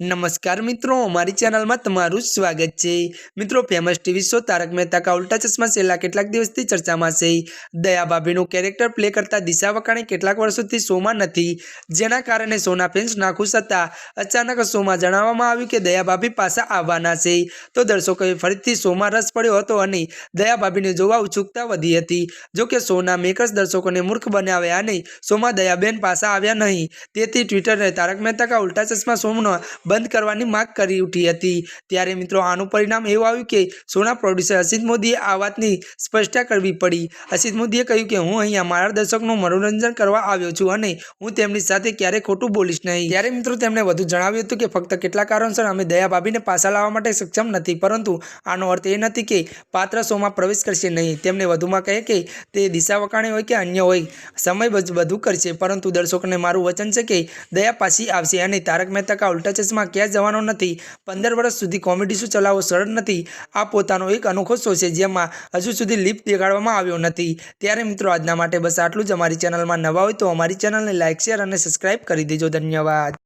નમસ્કાર મિત્રો, અમારી ચેનલમાં તમારું સ્વાગત છે. મિત્રો, famous TV show Taarak Mehta Ka Ooltah Chashmah છેલ્લા કેટલાક દિવસથી ચર્ચામાં છે. દયા ભાભીનું કેરેક્ટર પ્લે કરતા દિશા વકાણી કેટલાક વર્ષોથી શોમાં નથી. જેના કારણે શોના ફેન્સ નાખુશ હતા. અચાનક શોમાં જણાવવામાં આવ્યું કે દયા ભાભી પાછા આવવાના છે. તો દર્શકોએ ફરીથી શોમાં રસ પડ્યો હતો અને દયા ભાભીને જોવા ઉત્સુકતા વધી હતી. જો કે શોના મેકર્સ દર્શકોને મૂર્ખ બનાવ્યા અને શોમાં દયાબેન પાછા આવ્યા નહીં. તેથી ટ્વિટરે તારક મહેતા કા ઉલ્ટા ચશ્મા શોનો બંધ કરવાની માંગ કરી ઉઠી હતી. ત્યારે મિત્રો આનું પરિણામ એવું આવ્યું કે સોના પ્રોડ્યુસર અસિત મોદીએ આ વાતની સ્પષ્ટતા કરવી પડી. અસિત મોદીએ કહ્યું કે, હું અહીંયા મારા દર્શકનું મનોરંજન કરવા આવ્યો છું અને હું તેમની સાથે ક્યારેય ખોટું બોલીશ નહીં. ત્યારે મિત્રો તેમણે વધુ જણાવ્યું હતું કે, ફક્ત કેટલા કારણસર અમે દયા ભાભીને પાછા લાવવા માટે સક્ષમ નથી, પરંતુ આનો અર્થ એ નથી કે પાત્ર શોમાં પ્રવેશ કરશે નહીં. તેમણે વધુમાં કહે કે, તે દિશા વકાણી હોય કે અન્ય હોય, સમય બધું કરશે, પરંતુ દર્શકોને મારું વચન છે કે દયા પાછી આવશે અને તારક મહેતા કા ઉલ્ટા ચશ્મા ક્યાં જવાનો નથી, પંદર વર્ષ સુધી કોમેડી શો ચલાવવો સરળ નથી, આ પોતાનો એક અનોખો શો છે જેમાં હજુ સુધી લિપ દેખાડવામાં આવ્યો નથી. ત્યારે મિત્રો આજના માટે બસ આટલું જ. અમારી ચેનલમાં નવા હોય તો અમારી ચેનલને લાઇક શેર અને સબસ્ક્રાઇબ કરી દેજો. ધન્યવાદ.